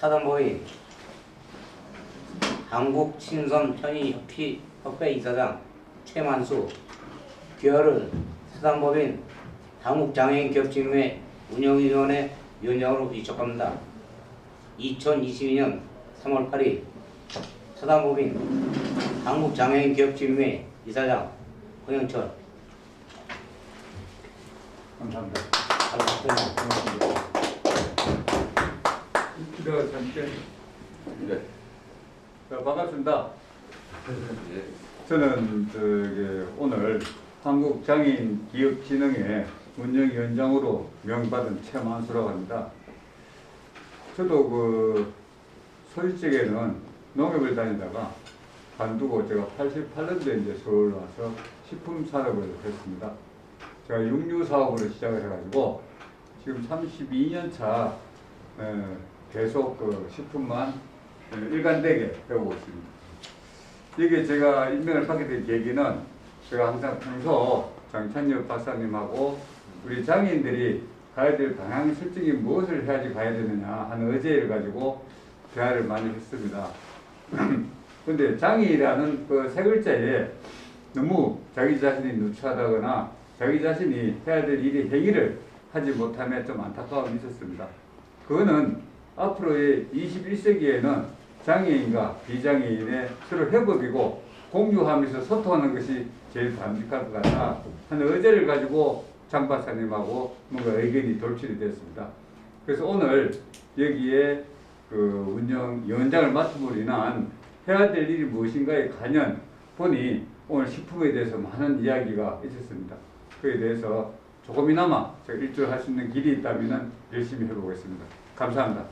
사단법인 한국 친선 편의협회 협회 이사장 최만수 기여를 사단법인 한국장애인기업진흥회 운영위원회 위원장으로 위촉합니다. 2022년 3월 8일 사단법인 한국장애인기업진흥회 이사장 홍영철 감사합니다. 감사합니다. 기다려 잠깐. 네. 자, 반갑습니다. 저는 저기 오늘 한국 장애인 기업진흥회 운영위원장으로 명받은 최만수라고 합니다. 저도 그 소유적에는 농협을 다니다가 관두고 제가 88년도에 이제 서울 와서 식품 산업을 했습니다. 제가 육류 사업으로 시작을 해가지고 지금 32년 차 에, 계속 그 식품만 에, 일관되게 배우고 있습니다. 이게 제가 임명을 받게 된 계기는 제가 항상 평소 장찬엽 박사님하고 우리 장애인들이 가야 될 방향 설정이 무엇을 해야지 가야 되느냐 하는 의제를 가지고 대화를 많이 했습니다. 근데 장애이라는 그 세 글자에 너무 자기 자신이 누추하다거나 자기 자신이 해야 될 일이 행위를 하지 못함에 좀 안타까움이 있었습니다. 그거는 앞으로의 21세기에는 장애인과 비장애인의 서로 협업이고 공유하면서 소통하는 것이 제일 바람직할 것 같다 하는 의제를 가지고 장 박사님하고 뭔가 의견이 돌출이 됐습니다. 그래서 오늘 여기에 그 운영 위원장을 맡음으로 인한 해야 될 일이 무엇인가에 관련 보니 오늘 식품에 대해서 많은 이야기가 있었습니다. 그에 대해서 조금이나마 제가 일조할 수 있는 길이 있다면 열심히 해보겠습니다. 감사합니다.